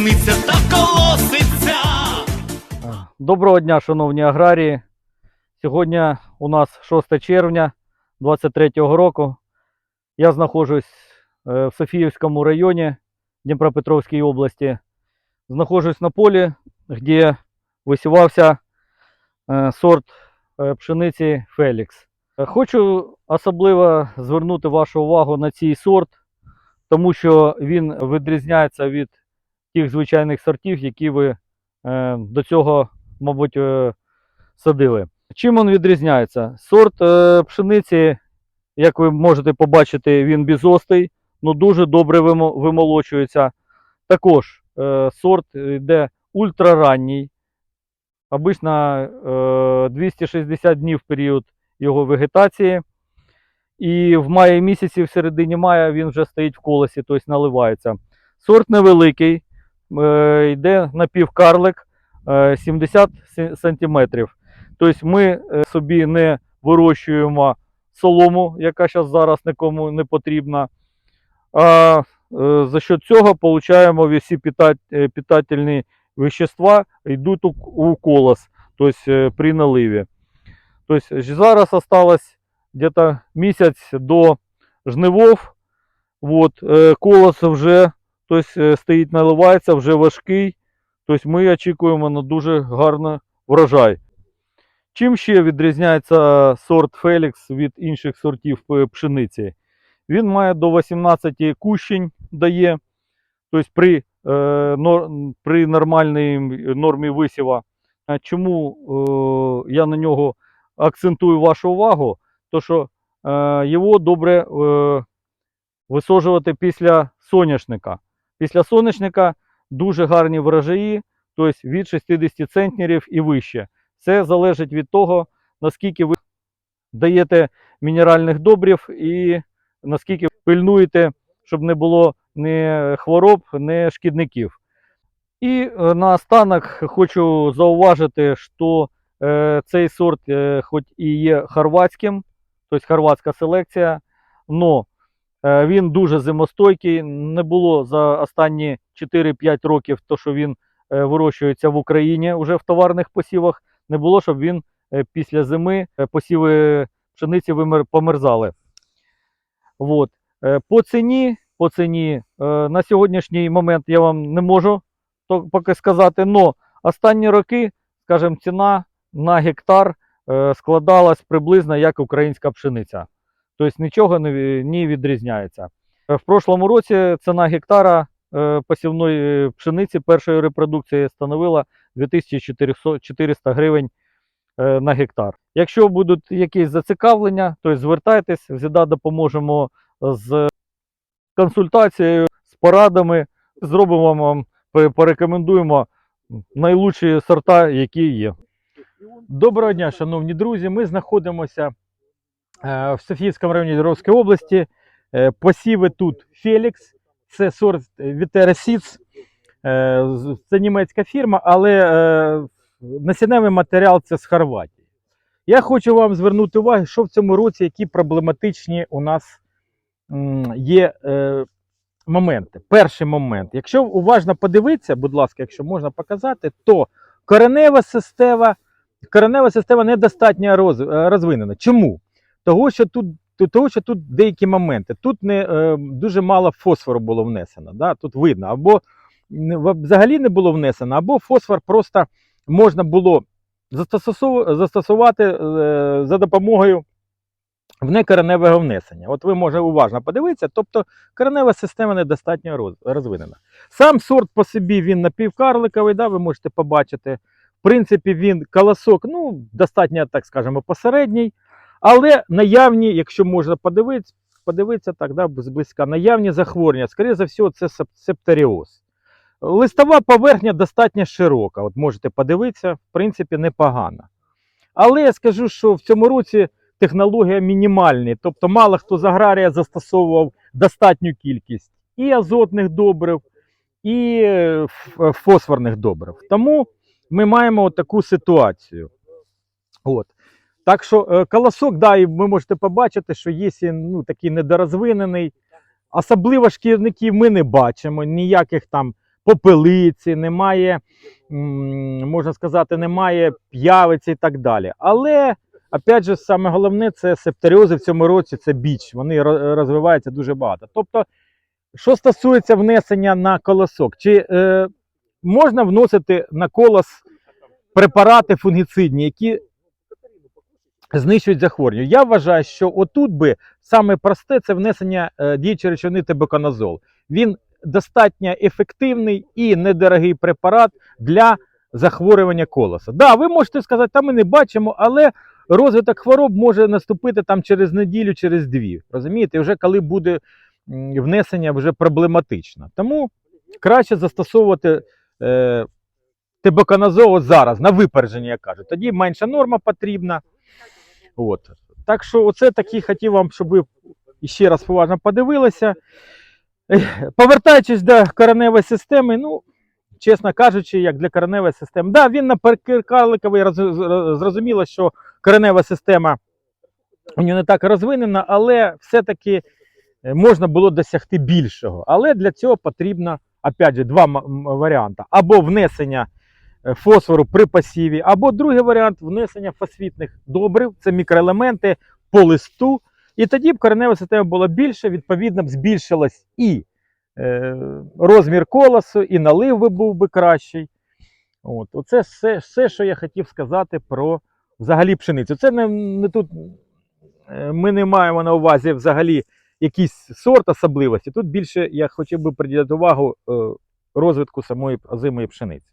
пшениця та колоситься. Доброго дня, шановні аграрії. Сьогодні у нас 6 червня 2023 року. Я знаходжусь е, в Софіївському районі Дніпропетровської області. Знаходжусь на полі, де висівався е, сорт е, пшениці Фелікс. Хочу особливо звернути вашу увагу на цей сорт, тому що він відрізняється від тих звичайних сортів, які ви е, до цього мабуть, е, садили. Чим він відрізняється? Сорт е, пшениці, як ви можете побачити, він бізостий, ну дуже добре вимолочується. Також е, сорт йде ультраранній. Обично е, 260 днів період його вегетації. І в маї місяці, в середині мая, він вже стоїть в колесі, тобто наливається. Сорт невеликий, е, йде напівкарлик. е, 70 сі- сантиметрів. Тобто ми е, собі не вирощуємо солому, яка зараз нікому не потрібна. А е, за счет цього отримуємо всі е, питательні вещества йдуть у, колос, тобто е, при наливі. Тобто зараз осталось где-то місяць до жнивов. Вот, е, колос вже тобто, е, стоїть, наливається, вже важкий. Тобто ми очікуємо на дуже гарний врожай. Чим ще відрізняється сорт Фелікс від інших сортів е, пшениці? Він має до 18 кущень дає, тобто при, е, при нормальній нормі висіва. Чому я на нього акцентую вашу увагу? То що його добре висаджувати після соняшника. Після соняшника дуже гарні врожаї, тобто від 60 центнерів і вище. Це залежить від того, наскільки ви даєте мінеральних добрив і наскільки пильнуєте, щоб не було ні хвороб, ні шкідників. І е, наостанок хочу зауважити, що е, цей сорт, е, хоч і є хорватським, тобто хорватська селекція, но Е, Він дуже зимостойкий. Не було за останні 4-5 років, то що він е, вирощується в Україні вже в товарних посівах. Не було, щоб він е, після зими е, посіви пшениці померзали. Вот. Е, По ціні, по ціні е, на сьогоднішній момент я вам не можу поки сказати, але останні роки, скажімо, ціна на гектар е, складалась приблизно як українська пшениця. Тобто нічого не, відрізняється. Е, В прошлому році ціна гектара е, посівної е, пшениці першої репродукції становила 2400 гривень на гектар. Якщо будуть якісь зацікавлення, то звертайтесь, завжди допоможемо з консультацією, з порадами, зробимо вам, порекомендуємо найлучші сорта, які є. Доброго дня, шановні друзі. Ми знаходимося в Софіївському районі Дніпровської області. Е, Посіви тут Фелікс, це сорт Вітерасіц, Це німецька фірма, але е, насінневий матеріал це з Хорватії. Я хочу вам звернути увагу, що в цьому році які проблематичні у нас є е, моменти. Перший момент. Якщо уважно подивитися, будь ласка, якщо можна показати, то коренева система коренева система недостатньо е, розвинена. Чому? Того, що тут, того, що тут деякі моменти. Тут не, е, дуже мало фосфору було внесено. Да? Тут видно, або взагалі не було внесено, або фосфор просто можна було застосувати е, за допомогою внекореневого внесення. От ви можете уважно подивитися, тобто коренева система недостатньо роз, розвинена. Сам сорт по собі він напівкарликовий, да, ви можете побачити. В принципі, він колосок, ну, достатньо, так скажемо, посередній. Але наявні, якщо можна подивитися, подивитися так, да, зблизька, наявні захворювання, скоріше за все, це сеп- септоріоз. Листова поверхня достатньо широка. От можете подивитися, в принципі, непогана. Але я скажу, що в цьому році технологія мінімальна. Тобто, мало хто з аграрія застосовував достатню кількість і азотних добрив, і е, фосфорних добрив. Тому ми маємо таку ситуацію. От. Так що е, колосок, да, і ви можете побачити, що є ну, такий недорозвинений. Особливо шкірників ми не бачимо, ніяких там попелиці, немає, можна сказати, немає п'явиці і так далі. Але, опять же, саме головне це септеріози в цьому році, це біч. Вони розвиваються дуже багато. Тобто, що стосується внесення на колосок, чи е, можна вносити на колос препарати фунгіцидні, які знищують захворювання? Я вважаю, що отут би саме просте це внесення е, діючої речовини тебеконазол. Він достатньо ефективний і недорогий препарат для захворювання колоса. Да, ви можете сказати, та ми не бачимо, але розвиток хвороб може наступити там через неділю, через дві. Розумієте, вже коли буде внесення вже проблематично. Тому краще застосовувати е, тебеконазол зараз на випередження, як кажуть. Тоді менша норма потрібна. От. Так що, оце такий хотів вам, щоб ви ще раз поважно подивилися. Повертаючись до кореневої системи, ну, чесно кажучи, як для кореневої системи, да, він на перкарликовий зрозуміло, що коренева система у нього не так розвинена, але все-таки е, можна було досягти більшого. Але для цього потрібно, опять же, два варіанти: або внесення фосфору при посіві, або другий варіант внесення фосфітних добрив, це мікроелементи по листу. І тоді б коренева система була більше, відповідно б збільшилась і е, розмір колосу, і налив би був би кращий. От, оце все, все, що я хотів сказати про взагалі пшеницю. Це не, не тут е, ми не маємо на увазі взагалі якийсь сорт особливості. Тут більше я хотів би приділяти увагу е, розвитку самої озимої пшениці.